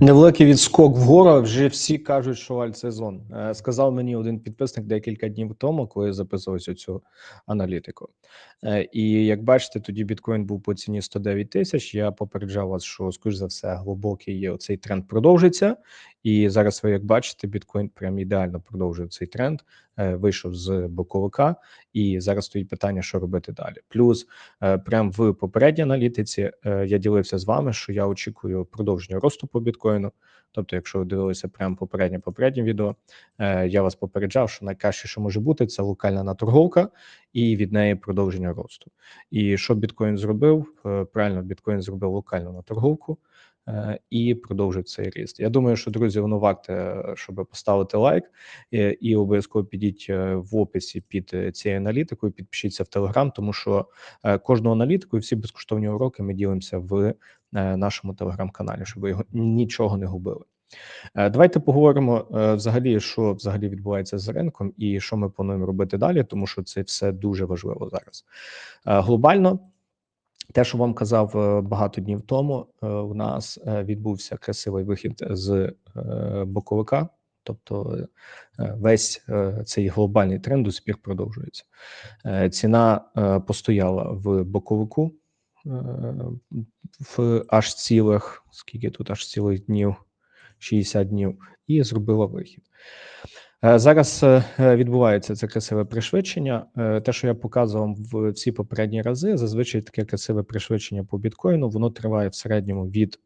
Невеликий відскок вгору. Вже всі кажуть, що альтсезон. Е, Сказав мені один підписник декілька днів тому, коли я записувався цю аналітику. Е, І як бачите, тоді біткоін був по ціні 109 тисяч. Я попереджав вас, що скоріш за все глибокий є оцей тренд продовжиться. І зараз ви як бачите, біткоін прям ідеально продовжує цей тренд. Е, Вийшов з боковика, і зараз стоїть питання, що робити далі. Плюс, е, прям в попередній аналітиці е, я ділився з вами, що я очікую продовження росту по біткоїну. Тобто, якщо ви дивилися прямо попереднє попереднє відео, я вас попереджав, що найкраще, що може бути, це локальна наторговка і від неї продовження росту. І що біткоін зробив? Правильно, біткоін зробив локальну наторговку і продовжив цей ріст. Я думаю, що друзі, воно варте, е, щоб поставити лайк е, і обов'язково підіть е, в описі під е, цією аналітикою, підпишіться в Телеграм, тому що е, кожну аналітику і всі безкоштовні уроки ми ділимося в е, нашому телеграм-каналі, щоб ви його нічого не губили. Е, Давайте поговоримо е, взагалі, що взагалі відбувається з ринком і що ми плануємо робити далі, тому що це все дуже важливо зараз. Е, Глобально, те, що вам казав е, багато днів тому, е, у нас е, відбувся красивий вихід з боковика. Тобто весь цей глобальний тренд до сих пір продовжується. Ціна постояла в боковику в аж цілих, скільки тут аж цілих днів, 60 днів, і зробила вихід. Е, Зараз е, відбувається це красиве пришвидшення. Е, Те, що я показував в всі попередні рази, зазвичай таке красиве пришвидшення по біткоїну, воно триває в середньому від,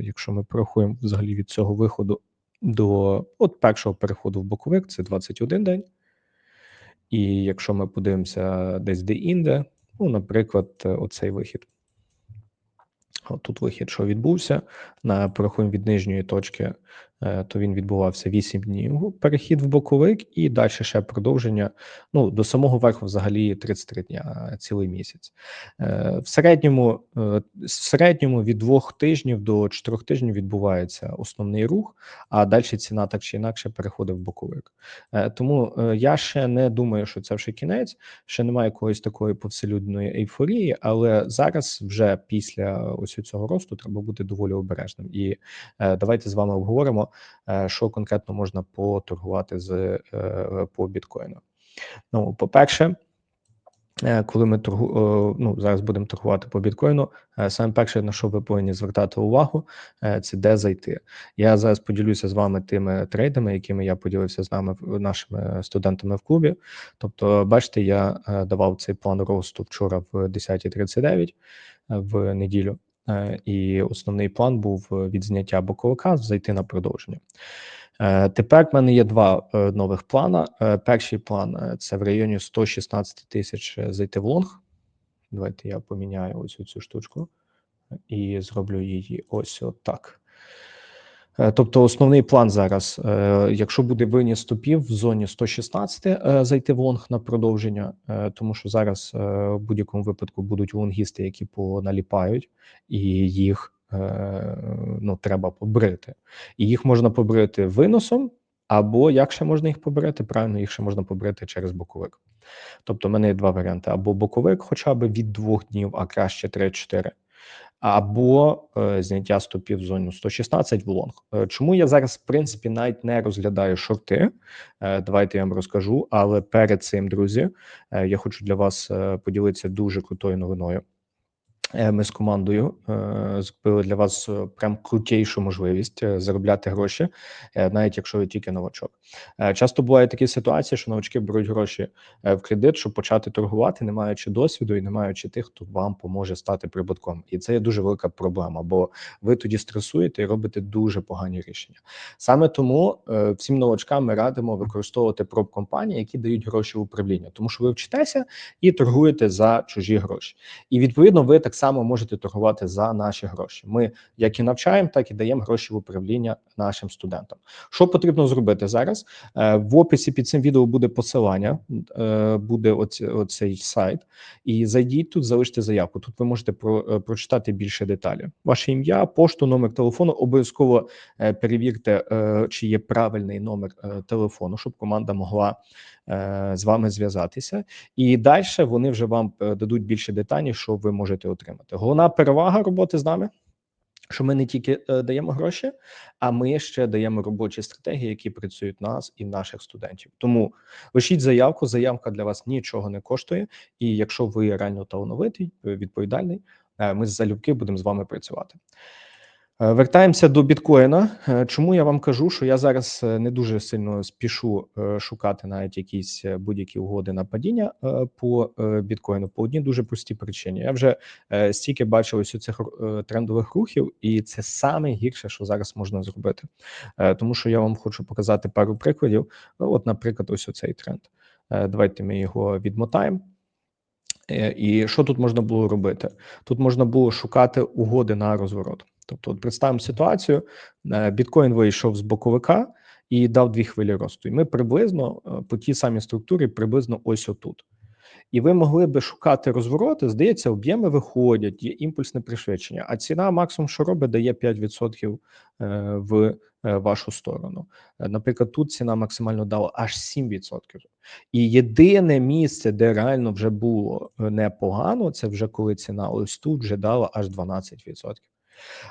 якщо ми порахуємо взагалі від цього виходу до от першого переходу в боковик, це 21 день. І якщо ми подивимося десь де-інде, ну, наприклад, оцей вихід. От тут вихід, що відбувся на порахуємо від нижньої точки, то він відбувався 8 днів. Перехід в боковик, і далі ще продовження. Ну до самого верху, взагалі 33 дня, е, цілий місяць. Е, В середньому, е, в середньому від двох тижнів до чотирьох тижнів відбувається основний рух, а далі ціна так чи інакше переходить в боковик. Е, Тому е, я ще не думаю, що це вже кінець ще немає якоїсь такої повселюдної ейфорії, але зараз, вже після ось цього росту, треба бути доволі обережним. І е, давайте з вами обговоримо, е, що конкретно можна поторгувати з е, по біткоїну. Ну, по-перше, е, коли ми торгу, е, ну зараз будемо торгувати по біткоїну, е, саме перше, на що ви повинні звертати увагу, е, це де зайти. Я зараз поділюся з вами тими трейдами, якими я поділився з нами нашими студентами в клубі. Тобто, бачите, я е, давав цей план росту вчора в 10.39 е, в неділю. Е, І основний план був е, від зняття боковика зайти на продовження. Е, Тепер в мене є два нових плана. Перший план це в районі 116 тисяч зайти в лонг. Давайте я поміняю ось цю штучку і зроблю її ось отак. Е, Тобто, основний план зараз, е, якщо буде виніс стопів в зоні 116 е, зайти в лонг на продовження, тому що зараз в будь-якому випадку будуть лонгісти, які поналіпають, і їх ну, треба побрити. І їх можна побрити виносом, або як ще можна їх побрити? Правильно, їх ще можна побрити через боковик. Тобто, в мене є два варіанти: або боковик, хоча б від двох днів, а краще 3-4 або е, зняття стопів зону 116 в лонг. Е, чому я зараз, в принципі, навіть не розглядаю шорти? Е, давайте я вам розкажу. Але перед цим, друзі, я хочу для вас поділитися дуже крутою новиною. Е, Ми з командою е, зробили для вас е, прям крутейшу можливість заробляти гроші, навіть якщо ви тільки новачок. Часто бувають такі ситуації, що новачки беруть гроші в кредит, щоб почати торгувати, не маючи досвіду і не маючи тих, хто вам поможе стати прибутком. І це є дуже велика проблема, бо ви тоді стресуєте і робите дуже погані рішення. Саме тому всім новачкам ми радимо використовувати проб компанії, які дають гроші в управління, тому що ви вчитеся і торгуєте за чужі гроші. І відповідно ви так можете торгувати за наші гроші. Ми як і навчаємо, так і даємо гроші в управління нашим студентам. Що потрібно зробити зараз? Е, В описі під цим відео буде посилання, е, буде оцей сайт, і зайдіть тут, залиште заявку. Тут ви можете про, е, прочитати більше деталі. Ваше ім'я, пошту, номер телефону. Обов'язково перевірте, чи є правильний номер телефону, щоб команда могла з вами зв'язатися. І далі вони вже вам е, дадуть більше деталей, що ви можете отримати. Головна перевага роботи з нами. що ми не тільки е, даємо гроші, а ми ще даємо робочі стратегії, які працюють нас і наших студентів. Тому лишіть заявку. Заявка для вас нічого не коштує. І якщо ви реально талановитий, е, відповідальний, е, ми залюбки будемо з вами працювати. Е, Вертаємося до біткоїна. Е, Чому я вам кажу, що я зараз е, не дуже сильно спішу шукати навіть якісь будь-які угоди на падіння по біткоїну по одній дуже простій причині. Я вже стільки бачив ось цих трендових рухів, і це саме гірше, що зараз можна зробити. Тому що я вам хочу показати пару прикладів. От, наприклад, ось оцей тренд. Давайте ми його відмотаємо. І що тут можна було робити? Тут можна було шукати угоди на розворот. Тобто, от представимо ситуацію: е, біткоін вийшов з боковика і дав дві хвилі росту. І ми приблизно е, по тій самій структурі, приблизно ось отут. І ви могли би шукати розвороти. Здається, об'єми виходять, є імпульсне пришвидшення. А ціна максимум, що робить, дає 5% е, в вашу сторону. Наприклад, тут ціна максимально дала аж 7%. І єдине місце, де реально вже було непогано, це вже коли ціна ось тут вже дала аж 12%.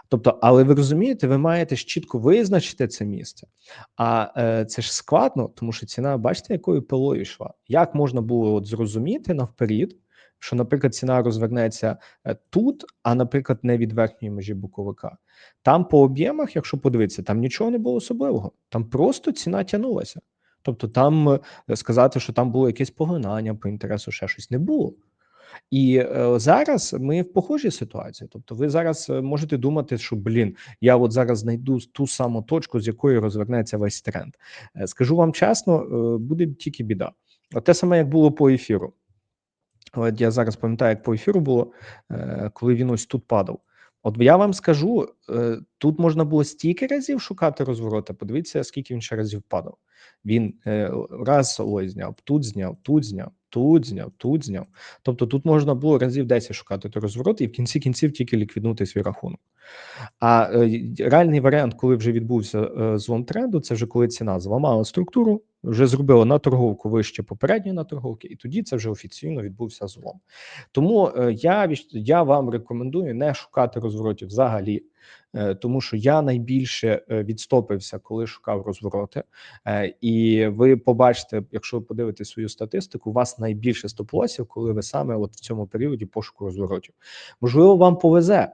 Тобто, але ви розумієте, ви маєте ж чітко визначити це місце. А е, це ж складно, тому що ціна, бачите, якою пилою йшла. Як можна було от зрозуміти навперед, що, наприклад, ціна розвернеться е, тут, а, наприклад, не від верхньої межі боковика. Там по об'ємах, якщо подивитися, там нічого не було особливого. Там просто ціна тягнулася. Тобто, там е, сказати, що там було якесь поглинання по інтересу, ще щось не було. І е, зараз ми в похожій ситуації. Тобто, ви зараз е, можете думати, що блін, я от зараз знайду ту саму точку, з якої розвернеться весь тренд. Е, скажу вам чесно, буде тільки біда. Те саме, як було по ефіру. От я зараз пам'ятаю, як по ефіру було, коли він ось тут падав. От я вам скажу, тут можна було стільки разів шукати розворота. Подивіться, скільки він ще разів падав. Він раз ось зняв, тут зняв, тут зняв, тут зняв, тут зняв. Тобто тут можна було разів 10 шукати той розворот і в кінці кінців тільки ліквіднути свій рахунок. А е, реальний варіант, коли вже відбувся е, злом тренду, це вже коли ціна зламала структуру, вже зробила на торговку вище попередньої на торговки, і тоді це вже офіційно відбувся злом. Тому е, я я вам рекомендую не шукати розворотів взагалі, тому що я найбільше е, відстопився, коли шукав розвороти. Е, І ви побачите, якщо ви подивитесь свою статистику, у вас найбільше стоп-лосів, коли ви саме от в цьому періоді пошуку розворотів. Можливо, вам повезе.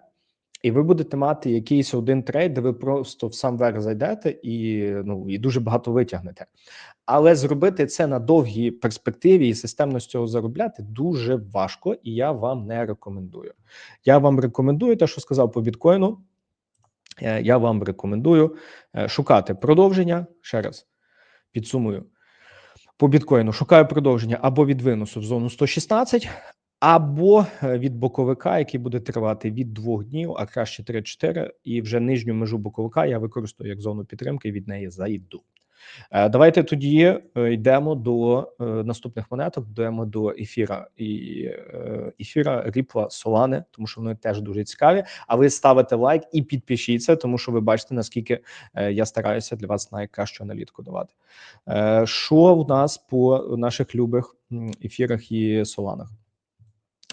І ви будете мати якийсь один трейд, де ви просто в сам верх зайдете і ну і дуже багато витягнете. Але зробити це на довгій перспективі і системно з цього заробляти дуже важко, і я вам не рекомендую. Я вам рекомендую те, що сказав по біткоїну. Е, Я вам рекомендую е, шукати продовження. Ще раз підсумую. По біткоїну шукаю продовження або від виносу в зону 116, або е, від боковика, який буде тривати від двох днів, а краще 3-4, і вже нижню межу боковика я використаю як зону підтримки, від неї зайду. Е, Давайте тоді е, йдемо до е, наступних монеток, йдемо до ефіра і ефіра, ріпла, солани, тому що вони теж дуже цікаві. А ви ставите лайк і підпишіться, тому що ви бачите, наскільки я стараюся для вас найкращу аналітику давати. Що в нас по наших любих ефірах і соланах?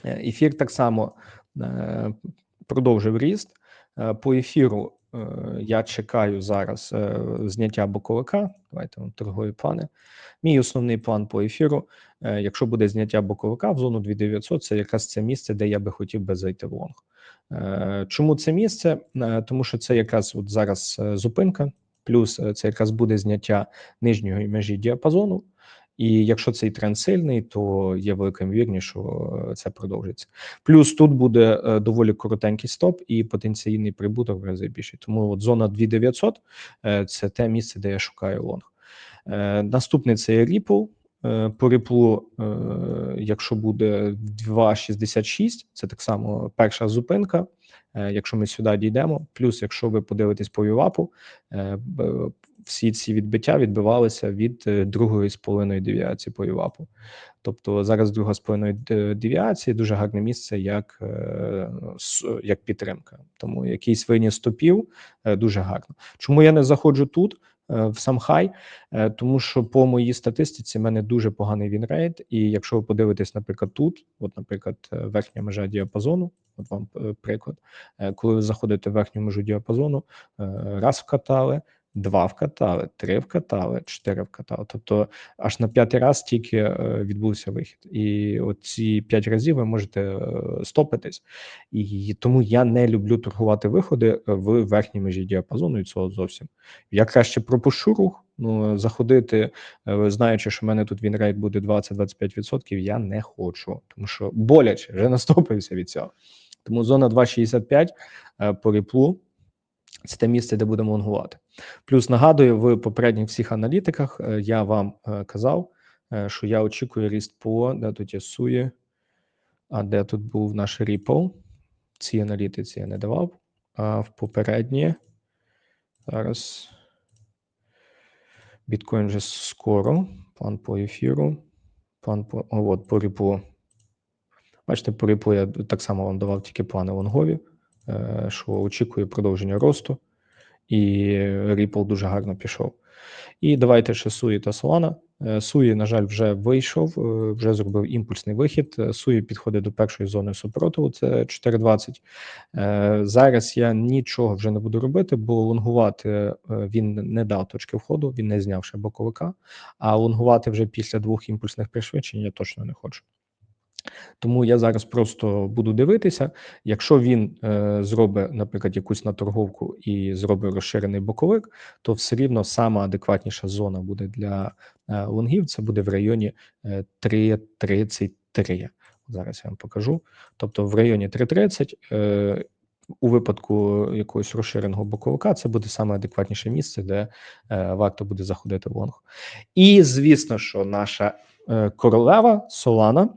Ефір так само продовжив ріст. По ефіру я чекаю зараз е, зняття боковика. Давайте вам торгові плани. Мій основний план по ефіру. е, Якщо буде зняття боковика в зону 2900, це якраз це місце, де я би хотів би зайти в лонг. Е, Чому це місце? Е, Тому що це якраз от зараз е, зупинка, плюс е, це якраз буде зняття нижньої межі діапазону. І якщо цей тренд сильний, то є велика ймовірність, що е, це продовжиться. Плюс тут буде е, доволі коротенький стоп і потенційний прибуток в рази більший. Тому от зона 2900 е, – це те місце, де я шукаю лонг. Наступний це Ripple. По Ripple, якщо буде 2,66, це так само перша зупинка. Якщо ми сюди дійдемо, плюс, якщо ви подивитесь по б- всі ці відбиття відбивалися від е, другої з половиною девіації по ЮАПу. Тобто зараз друга з половиною девіації дуже гарне місце як, е, як підтримка. Тому якийсь виніс стопів е, дуже гарно. Чому я не заходжу тут? е, В сам хай, Е, тому що по моїй статистиці в мене дуже поганий вінрейт. І якщо ви подивитесь, наприклад, тут, от, наприклад, е, верхня межа діапазону, От вам е, приклад. Е, Коли ви заходите в верхню межу діапазону, е, раз вкатали, два вкатали, три вкатали, чотири вкатали. Тобто аж на п'ятий раз тільки е, відбувся вихід. І от ці п'ять разів ви можете е, стопитись. І тому я не люблю торгувати виходи е, в верхній межі діапазону і цього зовсім. Я краще пропущу рух. Ну, заходити, знаючи, що в мене тут вінрейт буде 20-25%, я не хочу, тому що боляче вже настопився від цього. Тому зона 2,65 е, по ріплу це те місце, де будемо лонгувати. Плюс нагадую, в попередніх всіх аналітиках е, я вам е, казав, е, що я очікую ріст по де тут є сує, а де тут був наш Ripple. Ці аналітиці я не давав. А в попередні зараз біткоін вже скоро. План по ефіру. План по о, от, по ріплу. Бачите, по ріплу я так само вам давав тільки плани лонгові, що очікую продовження росту, і Ripple дуже гарно пішов. І давайте ще Суї та Solana. Е, Суї, на жаль, вже вийшов, е, вже зробив імпульсний вихід. Е, Суї підходить до першої зони супротиву, це 4,20. Е, Зараз я нічого вже не буду робити, бо лонгувати е, він не дав точки входу, він не зняв ще боковика, а лонгувати вже після двох імпульсних пришвидшень я точно не хочу. Тому я зараз просто буду дивитися. Якщо він е, зробить, наприклад, якусь наторговку і зробить розширений боковик, то все рівно сама адекватніша зона буде для е, лонгів. Це буде в районі е, 3,33. Зараз я вам покажу. Тобто в районі 3,30 е, у випадку якогось розширеного боковика це буде саме адекватніше місце, де е, варто буде заходити в лонг. І звісно, що наша е, королева Солана.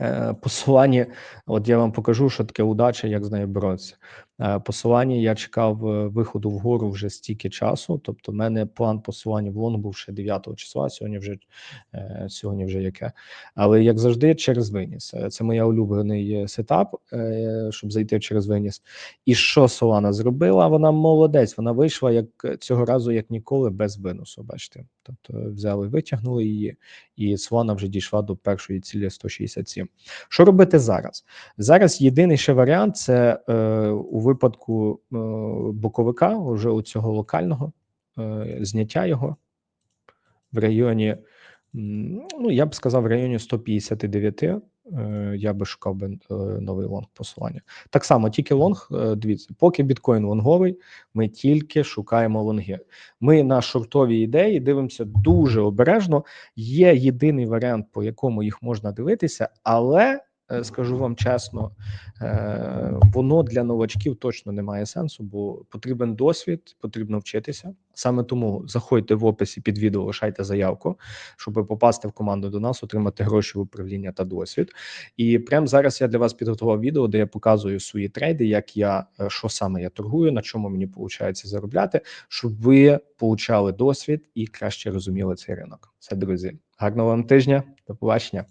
Е, Посилання, от я вам покажу, що таке удача, як з нею боротися. Е, Посилання я чекав е, виходу вгору вже стільки часу. Тобто, в мене план посилання в лонг був ще 9 числа. Сьогодні вже е, сьогодні вже яке. Але як завжди, через виніс. Це моя улюблений сетап, щоб зайти через виніс. І що Солана зробила? Вона молодець. Вона вийшла як цього разу, як ніколи, без виносу. Бачите, тобто взяли, витягнули її, і Солана вже дійшла до першої цілі 167. Що робити зараз? Зараз єдиний ще варіант це у випадку е, боковика, вже у цього локального е, зняття його в районі, ну я б сказав, в районі 159. е, Я би шукав би новий лонг посилання. Так само, тільки лонг. Дивіться, поки біткоін лонговий, ми тільки шукаємо лонги. Ми на шортові ідеї дивимося дуже обережно. Є єдиний варіант, по якому їх можна дивитися, але скажу вам чесно, е, воно для новачків точно не має сенсу, бо потрібен досвід, потрібно вчитися. Саме тому заходьте в описі під відео, лишайте заявку, щоб попасти в команду до нас, отримати гроші в управління та досвід. І прямо зараз я для вас підготував відео, де я показую свої трейди, як я е, що саме я торгую, на чому мені виходить заробляти, щоб ви получали досвід і краще розуміли цей ринок. Все, друзі, гарного вам тижня, до побачення.